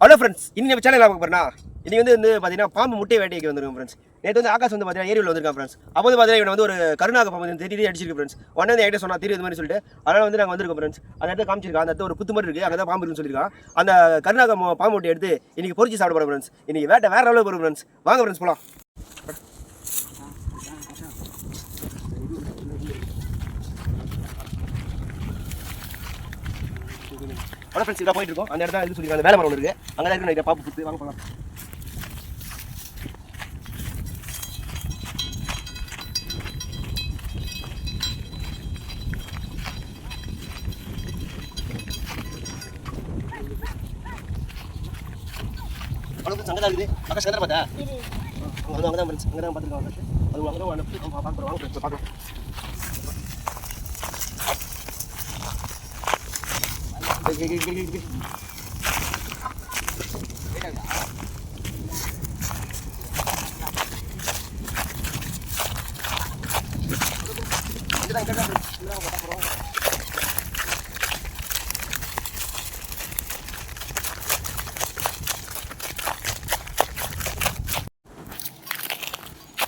Hello friends இன்னும் நம்ம channel பார்க்க போறேன்னா இன்னைக்கு வந்து வந்து பார்த்தீங்கன்னா பாம்பு முட்டை வேட்டைக்கு வந்திருக்கோம் ஃப்ரெண்ட்ஸ் நேற்று வந்து ஆகாஷ் வந்து பார்த்தீங்கன்னா ஏரியில் வந்திருக்கான் ஃப்ரெண்ட்ஸ் அப்போ வந்து பார்த்தீங்கன்னா இவனை வந்து ஒரு கருணாக பாம்பு வந்து திடீர்னு அடிச்சிருக்கு ஃப்ரெண்ட்ஸ் உடனே வந்து என்கிட்ட சொன்னா தெரியுது மாதிரி சொல்லிட்டு. அதனால் வந்து நாங்கள் வந்திருக்கோம் ஃப்ரெண்ட்ஸ் அந்த இடத்துல காமிச்சிருக்கோம் அந்த இடத்துல ஒரு புத்து மாதிரி இருக்குது அங்கே தான் பாம்பு இருக்குன்னு சொல்லியிருக்கான். அந்த கருணாக பாம்பு முட்டை எடுத்து இன்னைக்கு பொரிச்சு சாப்பிட போகிறோம் ஃப்ரெண்ட்ஸ் இன்னைக்கு வேட்டை வேற அளவு போகிறோம் ஃப்ரெண்ட்ஸ் வாங்க ஃப்ரெண்ட்ஸ் போகலாம் ஹலோ ஃப்ரெண்ட்ஸ் இதாக போயிட்டு இருக்கோம். அந்த இடத்துல இது சொல்லியிருக்காங்க வேலை மரம் ஒன்று இருக்குது அங்கே தான் இருக்கு பாம்பு புத்து வாங்க போகலாம் அங்கே தான் இருக்குது. ஆகாஷ் அங்கே பார்த்தா அங்கே அங்கே தான் அங்கே தான் பார்த்துருக்கோம் அது அங்கே தான் அனுப்பி பார்க்குறோம் வாங்க ஃப்ரெண்ட்ஸ் பார்க்கலாம்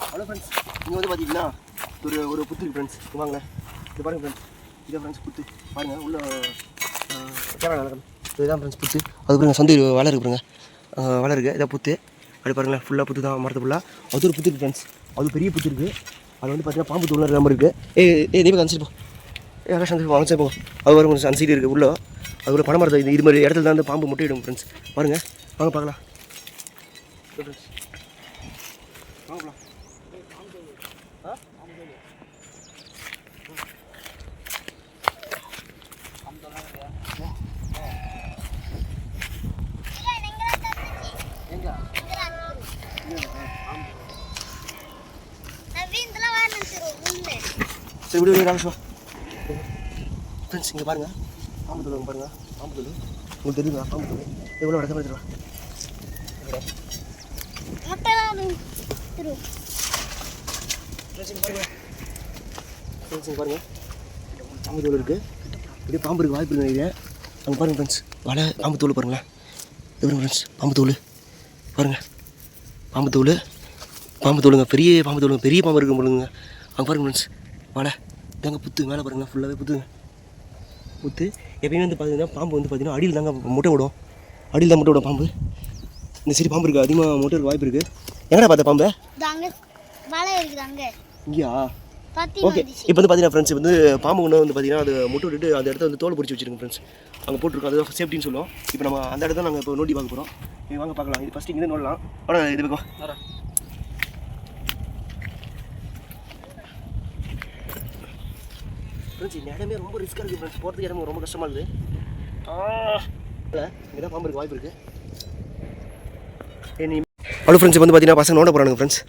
ஹலோ ஃப்ரெண்ட்ஸ் இங்கே வந்து பார்த்தீங்கன்னா ஒரு ஒரு புத்து ஃப்ரெண்ட்ஸ் வாங்க. இது பாருங்கள் ஃப்ரெண்ட்ஸ் இதே ஃப்ரெண்ட்ஸ் புத்து. பாருங்க உள்ள கேமரா இதுதான் ஃப்ரெண்ட்ஸ் புத்து அது பாருங்க சந்து வலை இருக்கு பாருங்க. வலை இருக்குது இதை புத்து. அப்படி பாருங்களேன் ஃபுல்லாக புத்து தான் மரத்து ஃபுல்லாக அது ஒரு புத்து இருக்கு ஃப்ரெண்ட்ஸ் அது பெரிய புத்து இருக்குது அது வந்து பார்த்தீங்கன்னா பாம்பு தூள் இருக்கிற மாதிரி இருக்குது ஏ ஏ தீபக் அனுப்பிச்சு போ. ஏ சந்தி அந்த அனுப்பிச்சு போ. அது வரும் கொஞ்சம் அன்சைடு இருக்குது உள்ளே. அது ஒரு பணமரத்தை இது இது மாதிரி இடத்துல தான் வந்து பாம்பு முட்டையிடும் ஃப்ரெண்ட்ஸ் பாருங்கள் வாங்க பார்க்கலாம். ஃப்ரெண்ட்ஸ் வாங்க போகலாம் சரி விடு விடு ராமேஷ் ஃப்ரெண்ட்ஸ் இங்கே பாருங்க. ஆம்பத்தூர் பாருங்கள் பாருங்க. உங்களுக்கு தெரியுங்களா ஆம்பத்தூர் எவ்வளோ இடத்த மாதிரி தருவா ஃப்ரெண்ட்ஸ் இங்கே பாருங்க. இருக்குது இப்படியே பாம்பு இருக்குது வாய்ப்பு இருக்குது அங்கே பாருங்க ஃப்ரெண்ட்ஸ் வலை பாம்பு தூள் பாருங்களேன். எப்படி ஃப்ரெண்ட்ஸ் பாம்பு தூள் பாருங்கள் பாம்பு தூள் பாம்பு தூளுங்க பெரிய பாம்பு தூளுங்க பெரிய பாம்பு இருக்கு போலுங்க அங்கே பாருங்க ஃப்ரெண்ட்ஸ் வலை இதாங்க புத்து மேலே பாருங்களேன் ஃபுல்லாகவே புத்துங்க புத்து. எப்பயுமே வந்து பார்த்தீங்கன்னா பாம்பு வந்து பார்த்தீங்கன்னா அடியில் தாங்க முட்டை விடும் அடியில் தான் முட்டை விடும் பாம்பு. இந்த சரி பாம்பு இருக்குது அதிகமாக முட்டை இருக்க வாய்ப்பு இருக்குது எங்கடா பார்த்த பாம்பு? இங்கேயா? பத்தி ஓகே இப்போ வந்து பார்த்தீங்கன்னா ஃப்ரெண்ட்ஸ் வந்து பாம்பு ஒன்று வந்து பார்த்தீங்கன்னா அது முட்டை விட்டுட்டு அந்த இடத்த வந்து தோல் பிடிச்சி வச்சிருக்கோம் ஃப்ரெண்ட்ஸ் அங்கே போட்டிருக்கோம் அதுதான் சேஃப்டின்னு சொல்லுவோம். இப்போ நம்ம அந்த இடத்த நாங்கள் இப்போ நோண்டி பார்க்க போகிறோம் வாங்க பார்க்கலாம். இது ஃபஸ்ட்டு இங்கே நோடலாம் ஆனால் இது பக்கம் ஃப்ரெண்ட்ஸ் இந்த இடமே ரொம்ப ரிஸ்க்காக இருக்குது ஃப்ரெண்ட்ஸ் போகிறதுக்கு இடமே ரொம்ப கஷ்டமாக இருக்குது இல்லை இங்கே தான் பாம்பு இருக்கு வாய்ப்பு இருக்குது நீ ஃப்ரெண்ட்ஸ் வந்து பார்த்தீங்கன்னா பசங்க நோட போகிறாங்க ஃப்ரெண்ட்ஸ்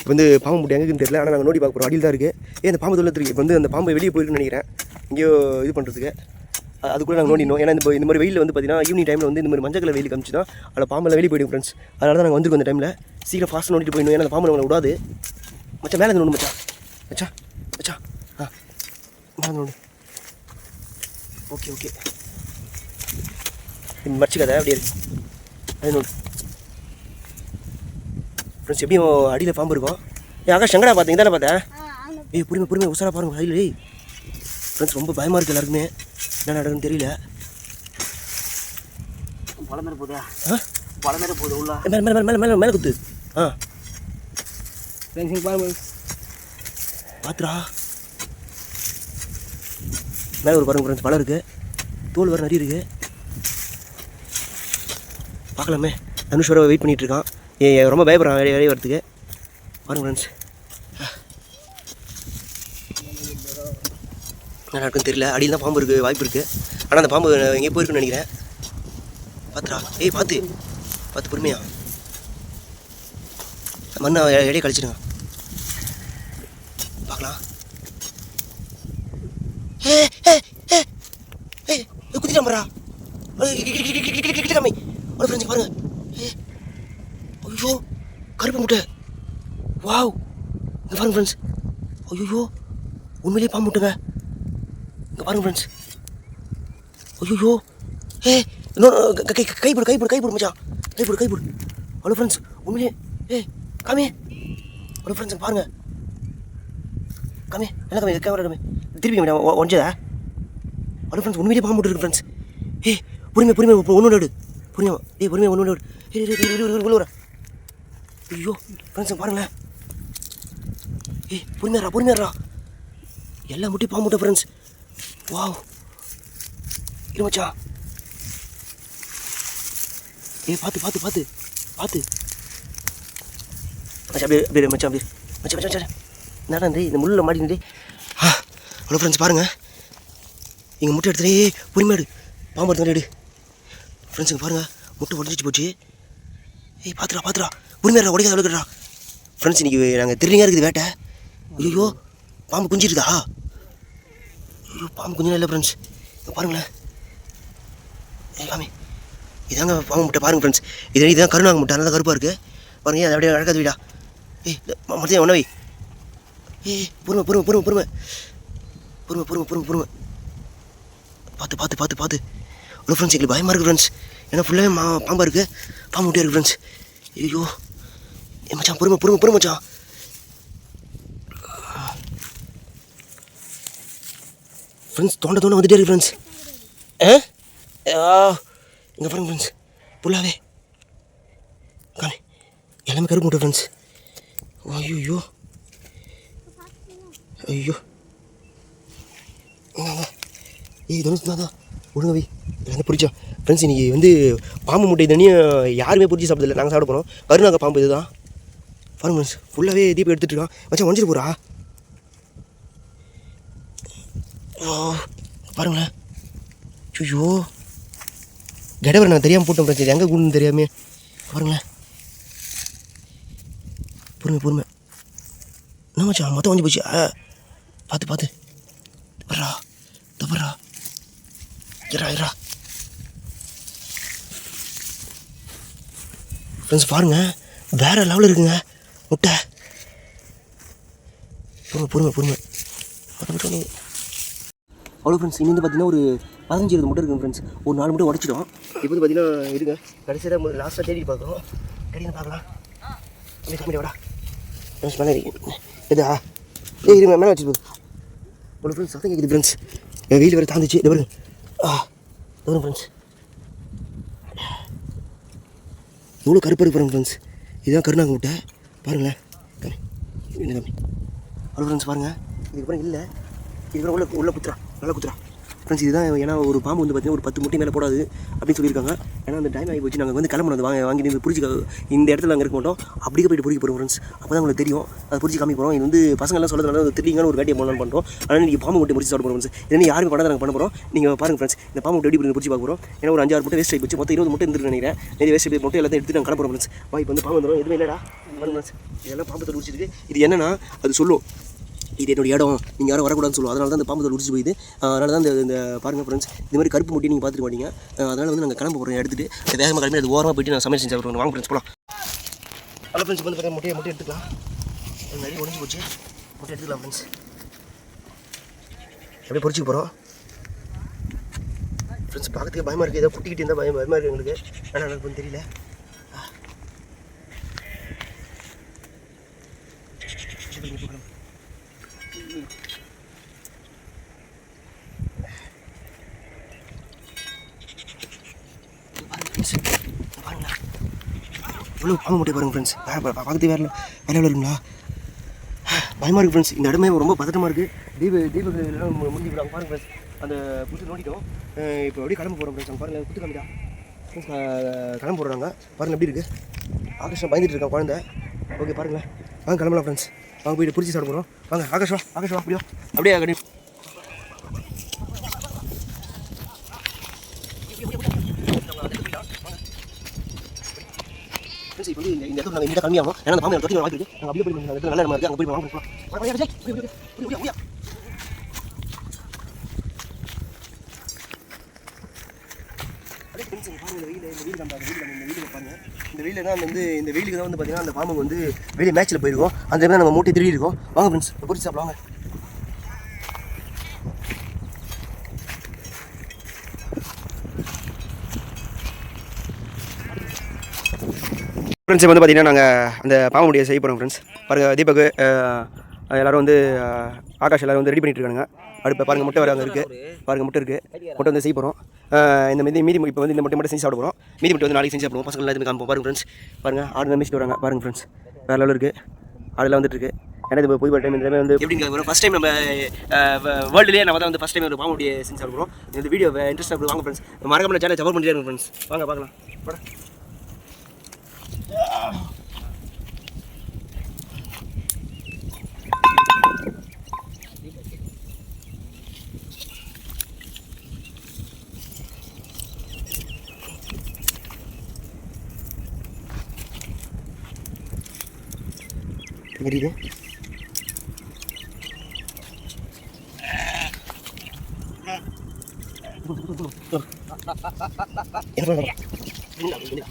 இப்போ வந்து பாம்பு முட்டை எங்கே தெரியல ஆனால் நாங்கள் நோடி பார்க்க போகிறோம் அடியில் தான் இருக்குது ஏன் இந்த பாம்பு தொழில் இப்போ வந்து அந்த பாம்பு வெளியே போயிருக்குன்னு நினைக்கிறேன். எங்கேயோ இது பண்ணுறதுக்கு அது கூட நாங்கள் நோண்டினோம் ஏன்னா இந்த இந்த மாதிரி வெயில் வந்து பார்த்தீங்கன்னா ஈவினிங் டைமில் வந்து இந்த மாதிரி மஞ்சள் கலர் வெயில் தான் அதில் பாம்பெல்லாம் வெளியே போயிடும் ஃப்ரெண்ட்ஸ் அதனால தான் நாங்கள் வந்து அந்த டைமில் சீக்கிரம் ஃபாஸ்ட்டாக நோண்டிட்டு போயிடணும். ஏன்னா அந்த பாம்பு நம்மளை விடாது. மச்சா மேலே நோண்டு மச்சா மச்சா மச்சா ஆ மேலே நோண்டு ஓகே ஓகே மறைச்சிக்காத அப்படியே இருக்கு அது நோண்டு ஃப்ரெண்ட்ஸ் எப்படியும் அடியில் பாம்பு இருக்கும் ஏ ஆகாஷ் எங்கடா பார்த்தீங்க தானே பார்த்தேன் ஏய் பொறுமை பொறுமை உசாரா பாருங்க கையில் ஏய் ஃப்ரெண்ட்ஸ் ரொம்ப பயமாக இருக்குது எல்லாருக்குமே என்ன நடக்குன்னு தெரியல பழமேற போதா ஆ பழமேற போகுது உள்ள மேலே மேலே மேலே மேலே மேலே குத்து ஆ பாருங்க பாத்துரா மேலே ஒரு பாருங்க ஃப்ரெண்ட்ஸ் பழம் இருக்குது தோல் வர நிறைய இருக்குது பார்க்கலாமே. தனுஷ் வர வெயிட் பண்ணிகிட்ருக்கான் இருக்கான். ஏ ரொம்ப பயப்படுறான் வெளியே வேலையை வரத்துக்கு பாருங்க ஃப்ரெண்ட்ஸ் என்ன நடக்குன்னு தெரியல. அடியில் தான் பாம்பு இருக்குது வாய்ப்பு இருக்குது ஆனால் அந்த பாம்பு எங்கேயோ போயிருக்குன்னு நினைக்கிறேன். பார்த்துடா ஏய் பார்த்து பார்த்து பொறுமையா. மண்ணை இடையே கழிச்சிடுங்க. பாம்புட்டுங்க. இங்கே பாருங்க ஃப்ரெண்ட்ஸ் ஐயோ ஏ இன்னொன்று கை கைப்பிடு கைப்பிடு கைப்பிடு மச்சான். கைப்பிடு கைப்பிடு ஹலோ ஃப்ரெண்ட்ஸ் உண்மையே ஏ காமி. ஹலோ ஃப்ரெண்ட்ஸ் பாருங்க. காமே என்ன காமி கேமரா காமி. திருப்பி மேடம் ஒன்ஜதா ஹலோ ஃப்ரெண்ட்ஸ் உண்மையிலே பாம்பு இருக்கு ஃப்ரெண்ட்ஸ் ஏ பொறுமை பொறுமை ஒன்று விடு பொறுமையா ஏ பொறுமையா ஒன்று விடு ஏ உள்ள ஐயோ ஃப்ரெண்ட்ஸ் பாருங்களேன். ஏய் பொறுமையாரா பொறுமையாரா எல்லாம் முட்டி பாம்பு ஃப்ரெண்ட்ஸ் வாவ் இரு ஏ ஏய் பார்த்து பார்த்து பார்த்து பார்த்து மச்சான் அப்படியே அப்படியே மச்சான் அப்படியே. மச்சா மச்சான் மச்சா. என்னடா இந்த இந்த முள்ளில் மாட்டிக்கிட்டு ஆ ஹலோ ஃப்ரெண்ட்ஸ் பாருங்கள் இங்கே முட்டை எடுத்துலே பொறுமையாடு பாம்பு எடுத்து எடு. ஃப்ரெண்ட்ஸுங்க பாருங்கள் முட்டை உடஞ்சிச்சு போச்சு. ஏய் பார்த்துடா பார்த்துடா பொறுமையாடா உடைக்காத உடைக்கிறா ஃப்ரெண்ட்ஸ் இன்றைக்கி நாங்கள் திருநீங்க இருக்குது வேட்டை. ஐயோ பாம்பு குஞ்சிருதா பாம்பு குஞ்சு இல்லை ஃப்ரெண்ட்ஸ் இங்கே பாருங்களேன். ஏ காமி இதாங்க பாம்பு முட்டை. பாருங்கள் ஃப்ரெண்ட்ஸ் இது இதுதான் கருணாங்க முட்டை. நல்லா கருப்பாக இருக்குது பாருங்க அது அப்படியே அழகாது வீடா ஏய் மத்தியம் ஒன்றவை ஏய் பொறுமை பொறுமை பொறுமை பொறுமை. பொறுமை பொறுமை பொறுமை பொறுமை. பார்த்து பார்த்து பார்த்து பார்த்து. ஹலோ ஃப்ரெண்ட்ஸ் எங்களுக்கு பயமாக இருக்குது ஃப்ரெண்ட்ஸ் ஏன்னா ஃபுல்லாகவே மா பாம்பாக இருக்குது பாம்பு முட்டையாக இருக்குது ஃப்ரெண்ட்ஸ் ஐயோ. ஏ மச்சான் பொறுமை பொறுமை பொறுமை மச்சான். ஃப்ரெண்ட்ஸ் தோண்ட தோண்ட வந்துட்டே இருக்கு ஃப்ரெண்ட்ஸ் ஆ? இங்கே பாருங்க ஃப்ரெண்ட்ஸ் ஃபுல்லாகவே காமி எல்லாமே கருப்பு முட்டை ஃப்ரெண்ட்ஸ் ஐயோ ஐயோ இங்க ஏய் தனுஷ் தாதா ஒழுங்க வை. எல்லாமே பிடிச்சா. ஃப்ரெண்ட்ஸ் இன்றைக்கி வந்து பாம்பு முட்டை தண்ணியும் யாருமே பிடிச்சி சாப்பிடல. நாங்கள் சாப்பிட போகிறோம் கருணாங்க பாம்பு இதுதான். பாருங்க ஃப்ரெண்ட்ஸ் ஃபுல்லாகவே தீபம் எடுத்துகிட்டு இருக்கான். வச்சா உடஞ்சிட்டு போகிறா ஓ பாருங்களேன் ஐயோ கடவர் நான் தெரியாமல் போட்டோம் பிரச்சனை எங்கே கூடுன்னு தெரியாமே. பாருங்களேன் பொறுமை பொறுமை. என்ன மச்சான் மொத்தம் கொஞ்சம் போச்சு. ஆ, பார்த்து பார்த்து வர்றா தவறா. இரா இரா ஃப்ரெண்ட்ஸ் பாருங்க. வேறு லெவலில் இருக்குங்க. முட்டை. பொறுமை பொறுமை பொறுமை. அவ்வளோ ஃப்ரெண்ட்ஸ் இனி வந்து பார்த்தீங்கன்னா ஒரு பதினஞ்சு இருபது முட்டை இருக்குங்க ஃப்ரெண்ட்ஸ் ஒரு நாலு முட்டை உடச்சிட்டோம் இப்போ வந்து பார்த்தீங்கன்னா இருங்க. கடைசியாக லாஸ்ட்டாக தேடி பார்க்குறோம் கிடையாது பார்க்கலாம். அப்படியே கம்மி வாடா. ஃப்ரெண்ட்ஸ் மேலே எதா ஏய் இருங்க மேலே வச்சு ஒரு ஃப்ரெண்ட்ஸ் சத்தம் கேட்குது ஃப்ரெண்ட்ஸ் என் வெயில் வேறு தாந்துச்சு. இது பாருங்க. ஆ இது ஃப்ரெண்ட்ஸ் எவ்வளோ கருப்பாக இருக்கு ஃப்ரெண்ட்ஸ் இதுதான் கருணாங்க முட்டை பாருங்களேன். கம்மி என்ன கம்மி. அவ்வளோ ஃப்ரெண்ட்ஸ் பாருங்கள் இதுக்கப்புறம் இல்லை. இதுக்கப்புறம் உள்ளே உள்ளே குத்துறா. நல்லா குத்துறா. ஃப்ரெண்ட்ஸ் இதுதான். ஏன்னா ஒரு பாம்பு வந்து பார்த்தீங்கன்னா ஒரு பத்து முட்டை மேலே போடாது அப்படின்னு சொல்லியிருக்காங்க. ஏன்னா அந்த டைம் ஆகி போச்சு. நாங்கள் வந்து கிளம்பணும். வாங்க வாங்கி நீங்கள் பிடிச்சி இந்த இடத்துல நாங்கள் இருக்க மாட்டோம். அப்படியே போயிட்டு பிடிக்க போகிறோம் ஃப்ரெண்ட்ஸ் அப்போ தான் உங்களுக்கு தெரியும். அதை பிடிச்சி காமி போகிறோம் இது வந்து பசங்கள்லாம் சொல்கிறதுனால ஒரு தெரியுங்கன்னு ஒரு வேட்டையை போகலான்னு பண்ணுறோம் ஆனால் நீங்கள் பாம்பு முட்டை பிடிச்சி சாப்பிட போகிறோம் ஃப்ரெண்ட்ஸ் இதே யாருமே பண்ணாத நாங்கள் பண்ண போகிறோம் நீங்கள் பாருங்க ஃப்ரெண்ட்ஸ் இந்த பாம்பு முட்டை எப்படி பிடிச்சி பார்க்க போகிறோம் ஏன்னா ஒரு அஞ்சாறு முட்டை வேஸ்ட் ஆகி போச்சு. மொத்தம் இருபது முட்டை இருந்துருக்கு நினைக்கிறேன். நிறைய வேஸ்ட் ஆகி முட்டை எல்லாத்தையும் எடுத்து நாங்கள் கிளம்புறோம் ஃப்ரெண்ட்ஸ் வாய்ப்பு வந்து பாம்பு வந்துடும் எதுவுமே இல்லைடா. பாருங்க ஃப்ரெண்ட்ஸ் இதெல்லாம் பாம்பு தோல் பிடிச்சிருக்கு. இது என்னன்னா அது சொல்லும். இது என்னோட இடம். நீங்கள் யாரும் வரக்கூடாதுன்னு சொல்லுவோம். அதனால தான் அந்த பாம்பு தோல் உடிச்சு போயிது அதனால தான் இந்த இந்த பாருங்கள் ஃப்ரெண்ட்ஸ் இந்த மாதிரி கருப்பு முட்டி நீங்கள் பார்த்துட்டு மாட்டீங்க அதனால் வந்து நாங்கள் கிளம்ப போகிறோம் எடுத்துட்டு வேகமாக கிளம்பி அது ஓரமாக போயிட்டு நான் சமையல் செஞ்சு சாப்பிடுவோம் வாங்க ஃப்ரெண்ட்ஸ் போகலாம் ஹலோ ஃப்ரெண்ட்ஸ் வந்து பார்த்தா முட்டையை முட்டை எடுத்துக்கலாம். அது நிறைய உடஞ்சி போச்சு. முட்டை எடுத்துக்கலாம் ஃப்ரெண்ட்ஸ் அப்படியே பொறிச்சு போகிறோம் ஃப்ரெண்ட்ஸ் பார்க்கறதுக்கு பயமாக இருக்குது ஏதோ குட்டிக்கிட்டு இருந்தால் பயம் பயமாக இருக்குது எங்களுக்கு. ஆனால் எனக்கு தெரியல ஆ. எவ்வளோ பாம்பு முட்டை பாருங்க ஃப்ரெண்ட்ஸ் பார்க்கறது வேறு வேலை எவ்வளோ பயமாக இருக்குது ஃப்ரெண்ட்ஸ் இந்த இடமே ரொம்ப பதட்டமாக இருக்குது தீப தீப எல்லாம் முடிஞ்சு விடாங்க பாருங்க ஃப்ரெண்ட்ஸ் அந்த புதுசு நோண்டிட்டோம். இப்போ அப்படியே கிளம்ப போகிறோம் ஃப்ரெண்ட்ஸ் பாருங்க குத்து காமிடா. ஃப்ரெண்ட்ஸ் கிளம்ப போடுறாங்க பாருங்க எப்படி இருக்குது ஆகாஷம் பயந்துட்டு இருக்கான் குழந்தை. ஓகே பாருங்களேன். வாங்க கிளம்பலாம் ஃப்ரெண்ட்ஸ் வாங்க போயிட்டு பிடிச்சி சாப்பிட போகிறோம் வாங்க ஆகாஷ் வா ஆகாஷ் வா. அப்படியோ அப்படியே. ஃப்ரெண்ட்ஸ் இப்போ வந்து இந்த இடத்துல நாங்கள் இந்த கம்மியாகும் ஏன்னா அந்த பாம்பு தொட்டி நாங்கள் அப்படியே போய் இடத்துல நல்ல இடமா இருக்குது அங்கே போய் வாங்க போகலாம் இந்த இந்த வெயில் காமிடா, இந்த வெயில் இந்த வெயிலுக்கு பாருங்க. இந்த வெயில தான் வந்து இந்த வெயிலுக்கு தான் வந்து பார்த்தீங்கன்னா அந்த பாம்பு வந்து வெளியே மேட்ச்சில் போயிருக்கோம் அந்த மாதிரி நம்ம மூட்டை திருடி இருக்கோம் வாங்க ஃப்ரெண்ட்ஸ் பொறிச்சு சாப்பிடுவாங்க ஃப்ரெண்ட்ஸ் வந்து பார்த்தீங்கன்னா நாங்கள் அந்த பாம்பு முடியை செய்ய போகிறோம் ஃப்ரெண்ட்ஸ் பாருங்க தீபக்கு எல்லோரும் எல்லாரும் வந்து ஆகாஷ் எல்லோரும் வந்து ரெடி பண்ணிட்டு இருக்காங்க அடுப்பை பாருங்கள் முட்டை வர அங்கே இருக்குது பாருங்கள் முட்டை இருக்குது முட்டை வந்து செய்ய போகிறோம் இந்த மீதி மீதி இப்போ வந்து இந்த முட்டை மட்டும் செஞ்சு சாப்பிட போகிறோம் மீதி முட்டை வந்து நாளைக்கு செஞ்சு சாப்பிடுவோம். பசங்க எல்லாத்தையும் காமிப்போம் பாருங்கள் ஃப்ரெண்ட்ஸ் பாருங்கள் ஆடு தான் மிச்சிட்டு வராங்க. பாருங்கள் ஃப்ரெண்ட்ஸ் வேறு லெவலில் இருக்குது ஆடெல்லாம் வந்துட்டு இருக்கு. ஏன்னா இது புது டைம் இந்த time வந்து எப்படிங்க ஃபஸ்ட் டைம் நம்ம வேர்ல்டுலேயே நம்ம தான் வந்து ஃபஸ்ட் டைம் ஒரு பாம்பு செஞ்சு சாப்பிடுறோம் இந்த வீடியோ இன்ட்ரெஸ்ட்டாக வாங்க ஃப்ரெண்ட்ஸ் மறக்காம சேனல் சப்போர்ட் பண்ணிட்டே ஃப்ரெண்ட்ஸ் வாங்க பார்க்கலாம். Coba dito. Ya, ya, ya.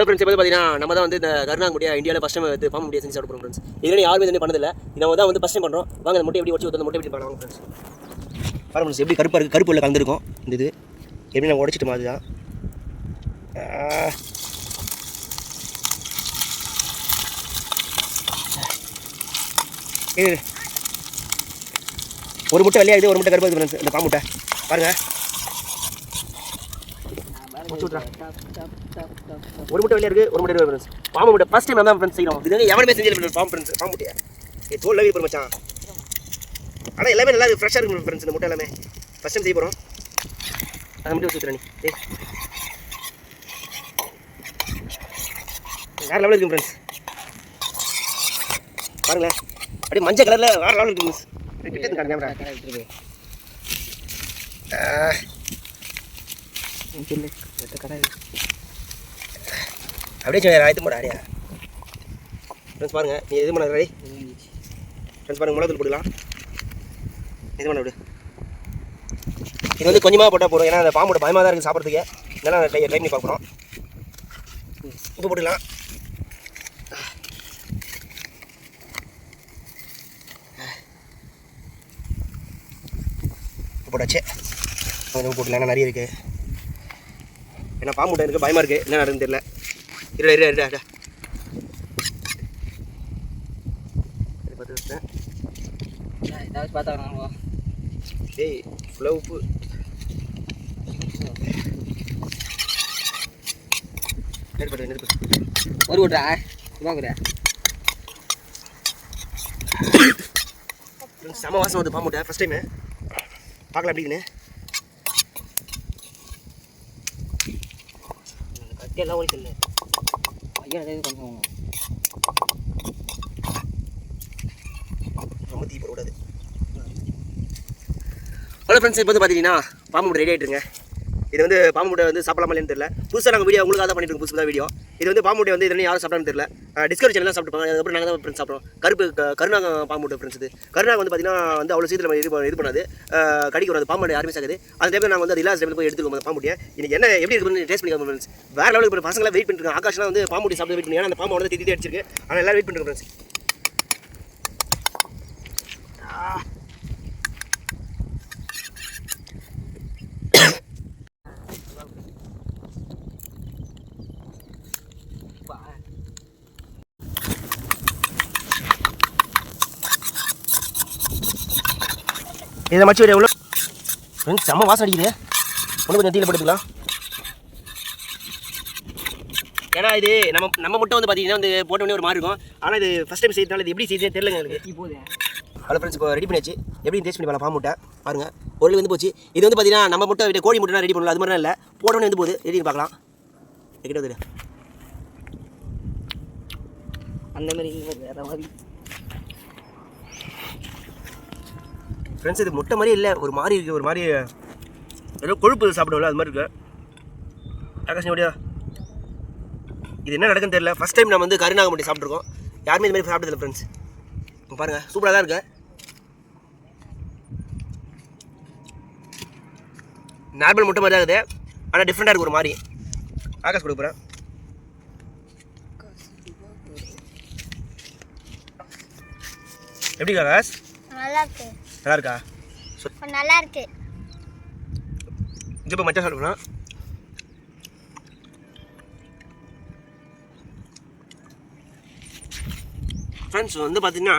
Hello friends இப்போ பார்த்தீங்கன்னா நம்ம தான் வந்து இந்த கருணாங்குடியா இந்தியாவில் ஃபஸ்ட் டைம் வந்து ஃபார்ம் முடியை செஞ்சு சாப்பிட போகிறோம் ஃப்ரெண்ட்ஸ் இதுவரை யாருமே வந்து பண்ணதில்லை. நம்ம தான் வந்து ஃபஸ்ட் டைம் பண்ணுறோம் வாங்க அந்த முட்டை எப்படி உடச்சி ஊற்ற முட்டை எப்படி பண்ணுவாங்க ஃப்ரெண்ட்ஸ் பாருங்க ஃப்ரெண்ட்ஸ் எப்படி கருப்பாக இருக்குது கருப்பு உள்ள கலந்துருக்கும். இந்த இது எப்படி நாங்கள் உடச்சிட்டு மாதிரி தான் ஒரு முட்டை வெள்ளையாகுது ஒரு முட்டை கருப்பாகுது ஃப்ரெண்ட்ஸ் இந்த பாம்பு முட்டை. பாருங்கள் முடிச்சு விட்றா. ஒரு முட்டை வெளியே இருக்கு ஒரு முட்டை ஃப்ரெண்ட்ஸ் பாம்பு முட்டை. ஃபர்ஸ்ட் டைம் தான் ஃப்ரெண்ட்ஸ் செய்யணும். இது வந்து எவனுமே செஞ்சு பாம்பு ஃப்ரெண்ட்ஸ் பாம்பு முட்டையை? ஏ தோல் லவி மச்சான். ஆனால் எல்லாமே நல்லா ஃப்ரெஷ்ஷாக இருக்கு ஃப்ரெண்ட்ஸ் இந்த முட்டை எல்லாமே. ஃபர்ஸ்ட் டைம் செய்ய போகிறோம் அதை மட்டும் வச்சு நீ. ஏய் வேறு லெவலில் இருக்கு ஃப்ரெண்ட்ஸ் பாருங்களேன். அப்படியே மஞ்சள் கலரில் வேறு லெவலில் இருக்கு ஃப்ரெண்ட்ஸ் கிட்ட இருந்து கேமரா அப்படியே சரி ஆயத்து போட அடியா? ஃப்ரெண்ட்ஸ் பாருங்கள் நீ எது பண்ண ரெடி ஃப்ரெண்ட்ஸ் பாருங்க மிளகுத்தூள் போடலாம் எது பண்ண விடு? இது வந்து கொஞ்சமாக போட்டால் போதும். ஏன்னா அந்த பாம்போட பயமாக தான் இருக்குது சாப்பிட்றதுக்கு. இதெல்லாம் ட்ரை ட்ரை பண்ணி பார்க்குறோம் உப்பு போட்டுக்கலாம். போட்டாச்சு. கொஞ்சம் போட்டுலாம் ஏன்னா நிறைய இருக்குது ஏன்னா பாம்பு முட்டை இருக்குது பயமாக இருக்குது என்ன நடக்குன்னு தெரியல. இருடா இருடா இருடா இருடா. பார்த்து பத்து ஏதாவது பார்த்தா டேய் ஃபுல்லாக உப்பு. நெருப்பு நெருப்பு ஒரு விட்றா வாங்குறா செம வாசம் வந்து பாம்பு ஃபஸ்ட் டைமு பார்க்கலாம் எப்படி இருக்குன்னு கட்டியெல்லாம் ஓடிக்கல ஐயா ஏதாவது கொஞ்சம் ரொம்ப தீ போடக்கூடாது. ஹலோ ஃப்ரெண்ட்ஸ் இப்போ வந்து பார்த்தீங்கன்னா பாம்பு ரெடி ஆகிட்டுருங்க இது வந்து பாம்பு முட்டை வந்து சாப்பிடலாமான்னு தெரியல. புதுசாக நாங்கள் வீடியோ உங்களுக்கு தான் பண்ணிட்டு இருக்கோம். புதுசு புதுசாக வீடியோ இது வந்து பாம்பு முட்டை வந்து இதெல்லாம் யாரும் சாப்பிடான்னு தெரியல. டிஸ்கவரி சேனல் சாப்பிட்டுப்பாங்க அதுக்கப்புறம் நாங்கள் தான் ஃப்ரெண்ட்ஸ் சாப்பிட்றோம். கருப்பு கருணாக பாம்பு முட்டை ஃப்ரெண்ட்ஸ் இது. வந்து பார்த்தீங்கன்னா வந்து அவ்வளோ சீக்கிரம் இது இது பண்ணாது. அஹ், கடிக்க வராது பாம்பு யாருமே சாகுது அந்த டைமில் நாங்கள் வந்து அது இல்லாத டைமில் போய் எடுத்துக்கோம் பாம்பு முட்டையை. இன்னைக்கு என்ன எப்படி இருக்குன்னு டேஸ்ட் பண்ணிக்கலாம் ஃப்ரெண்ட்ஸ் வேறு லெவலுக்கு இப்போ பசங்களாம் வெயிட் பண்ணிட்டு இருக்காங்க. ஆகாஷ்லாம் வந்து பாம்பு முட்டை சாப்பிட வெயிட் பண்ணி ஏன்னா அந்த பாம்பு வந்து திட்டி அடிச்சிருக்கு. ஆனால் எல்லாம் வெயிட் பண்ணிட்டு ஃப்ரெண்ட்ஸ் இதை மச்சு விட எவ்வளோ ஃப்ரெண்ட்ஸ் செம்ம வாசம் அடிக்குது ஒன்று கொஞ்சம் தீல போட்டுக்கலாம். ஏன்னா இது நம்ம நம்ம மட்டும் வந்து பார்த்தீங்கன்னா வந்து போட்ட உடனே ஒரு மாதிரி இருக்கும். ஆனால் இது ஃபஸ்ட் டைம் செய்யறதுனால இது எப்படி செய்யறதே தெரியலங்க எனக்கு. போதே ஹலோ ஃப்ரெண்ட்ஸ் இப்போ ரெடி பண்ணியாச்சு? எப்படி டேஸ்ட் பண்ணி பார்க்கலாம் பாம்பு முட்டை. பாருங்க பொருள் வந்து போச்சு. இது வந்து பார்த்தீங்கன்னா நம்ம முட்டை விட கோழி முட்டை ரெடி பண்ணலாம் அது மாதிரிலாம் இல்லை. போட்டோன்னு வந்து போகுது. ரெடி பார்க்கலாம். எங்கிட்ட வந்து அந்த மாதிரி மாதிரி வேற மாதிரி. ஃப்ரெண்ட்ஸ் இது முட்டை மாதிரி இல்லை. ஒரு மாதிரி இருக்குது ஒரு மாதிரி ஏதோ கொழுப்பு சாப்பிடுவோம்ல அது மாதிரி இருக்கு. ஆகாஷ் எப்படியா இது என்ன நடக்குன்னு தெரியல. ஃபஸ்ட் டைம் நம்ம வந்து கருநாகம் மட்டும் சாப்பிட்ருக்கோம் யாருமே இது மாதிரி சாப்பிட்டதில்ல ஃப்ரெண்ட்ஸ் பாருங்கள் சூப்பராக தான் இருக்கு. நார்மல் முட்டை மாதிரி தான் இருக்குது ஆனால் டிஃப்ரெண்ட்டாக இருக்குது ஒரு மாதிரி. ஆகாஷ் கொடுக்குறேன் எப்படி ஆகாஷ்? நல்லா இருக்கு. நல்லா இருக்கா நல்லா இருக்கு இப்போ மச்சா சாப்பிடணும் ஃப்ரெண்ட்ஸ் வந்து பார்த்தீங்கன்னா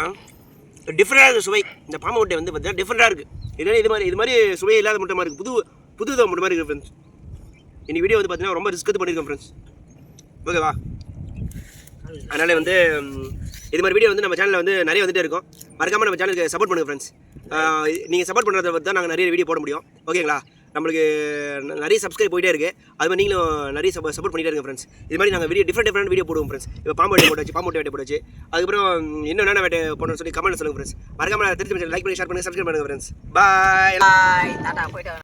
டிஃப்ரெண்டாக இருக்குது சுவை. இந்த பாம்பு முட்டை வந்து பார்த்தீங்கன்னா டிஃப்ரெண்டாக இருக்குது இல்லைன்னா இது மாதிரி இது மாதிரி சுவை இல்லாத முட்டை மாதிரி இருக்குது புது புது வித முட்டை மாதிரி இருக்குது ஃப்ரெண்ட்ஸ் இன்னைக்கு வீடியோ வந்து பார்த்தீங்கன்னா ரொம்ப ரிஸ்க் எடுத்து பண்ணியிருக்கேன் ஃப்ரெண்ட்ஸ் ஓகேவா அதனால் வந்து இது மாதிரி வீடியோ வந்து நம்ம சேனலில் வந்து நிறைய வந்துட்டே இருக்கும். மறக்காமல் நம்ம சேனலுக்கு சப்போர்ட் பண்ணுங்கள் ஃப்ரெண்ட்ஸ் நீங்கள் சப்போர்ட் பண்ணுறத பற்றி தான் நாங்கள் நிறைய வீடியோ போட முடியும். ஓகேங்களா நம்மளுக்கு நிறைய சப்ஸ்கிரைப் போயிட்டே இருக்குது அது மாதிரி நீங்களும் நிறைய சப்போர்ட் பண்ணிட்டே இருங்க ஃப்ரெண்ட்ஸ் இது மாதிரி நாங்கள் வீடியோ டிஃப்ரெண்ட் டிஃப்ரெண்ட் வீடியோ போடுவோம் ஃப்ரெண்ட்ஸ் இப்போ பாம்பு வேட்டை போட்டாச்சு பாம்பு வேட்டை போட்டாச்சு. அதுக்கப்புறம் இன்னும் என்னென்ன வேட்டை போடணும்னு சொல்லி கமெண்ட் சொல்லுங்கள் ஃப்ரெண்ட்ஸ் மறக்காமல் திருச்சி லைக் பண்ணி ஷேர் பண்ணி சப்ஸ்கிரைப் பண்ணுங்கள் ஃப்ரெண்ட்ஸ் பாய் பாய் டாடா போயிட்டு